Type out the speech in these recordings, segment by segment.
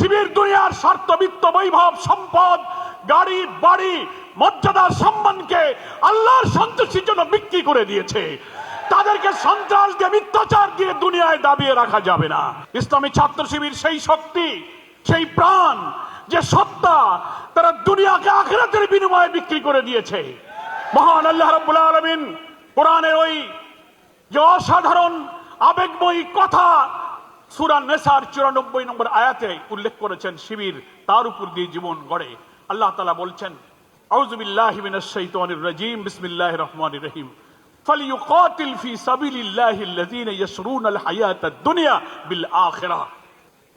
শিবির দুনিয়ার স্বার্থ বিত্ত বৈভব সম্পদ, গাড়ি, বাড়ি, মর্যাদা, সম্মানকে আল্লাহর সন্তুষ্টির জন্য বিক্রি করে দিয়েছে। তাদেরকে সন্ত্রাস দিয়ে, মিথ্যাচার দিয়ে দুনিয়ায় দাবিয়ে রাখা যাবে না। ইসলামী ছাত্র শিবির সেই শক্তি, সেই প্রাণ, যে সত্তা, তারা দুনিয়াকে আখেরাতের বিনিময়ে বিক্রি করে দিয়েছে। মহান আল্লাহ রাব্বুল আলামিন কোরআনের ওই যে অসাধারণ, আবেগময়ী কথা সুরা নেসার চুরানব্বই নম্বর আয়াতে উল্লেখ করেছেন শিবির তার উপর দিয়ে জীবন গড়ে আল্লাহ তালা বলছেন আউজুবিল্লাহ মিনাশ শাইতানির রাজিম বিসমিল্লাহির রহমানির রহিম فليقاتل في سبيل الله الذين يشرون الحياة الدنيا بالآخرة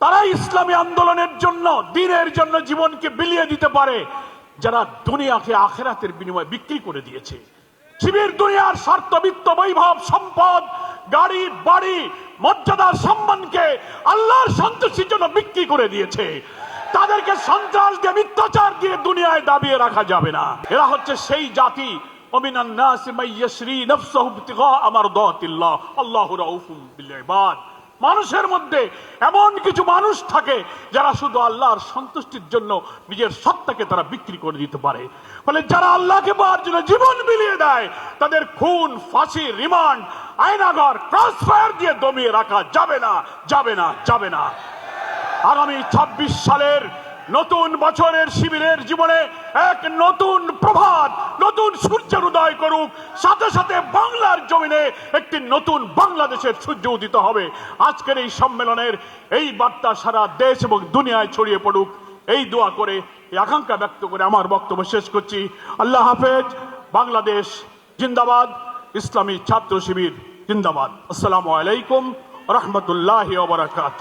তারা ইসলামী আন্দোলনের জন্য দিনের জন্য জীবনকে বিলিয়ে দিতে পারে যারা দুনিয়াকে আখেরাতের বিনিময়ে বিক্রি করে দিয়েছে শিবির দুনিয়ার স্বার্থ বিত্ত বৈভব সম্পদ গাড়ি, বাড়ি মর্যাদার সম্মানকে আল্লাহর সন্তুষ্টির জন্য বিক্রি করে দিয়েছে। তাদেরকে সন্ত্রাস দিয়ে, মিথ্যাচার দিয়ে দুনিয়ায় দাবিয়ে রাখা যাবে না। এরা হচ্ছে সেই জাতি অমিনান্নাস মাইয়াশরি নফসাহু ইবতিগা আমার দাতিল্লাহ আল্লাহ রাউফুম বিল মানুষের মধ্যে এমন কিছু মানুষ থাকে যারা শুধু আল্লাহর সন্তুষ্টির জন্য নিজের সত্তাকে তারা বিক্রি করে দিতে পারে। ফলে যারা আল্লাহকে পাওয়ার জন্য জীবন বিলিয়ে দেয়, তাদের খুন, ফাঁসি, রিমান্ড আয়নাগর ক্রস ফায়ার দিয়ে দমিয়ে রাখা যাবে না যাবে না যাবে না। আগামী ২৬ সালের নতুন বছরের শিবিরের জীবনে এক নতুন প্রভাত, নতুন সূর্যের উদয় করুক। সাথে সাথে বাংলার জমিনে একটি নতুন বাংলাদেশের সূর্য উদিত হবে। আজকের এই সম্মেলনের এই বার্তা সারা দেশ এবং দুনিয়ায় ছড়িয়ে পড়ুক। এই দোয়া করে, এই আকাঙ্ক্ষা ব্যক্ত করে আমার বক্তব্য শেষ করছি। আল্লাহ হাফেজ, বাংলাদেশ জিন্দাবাদ, ইসলামী ছাত্র শিবির জিন্দাবাদ। আসসালামু আলাইকুম রহমতুল্লাহ বারাকাত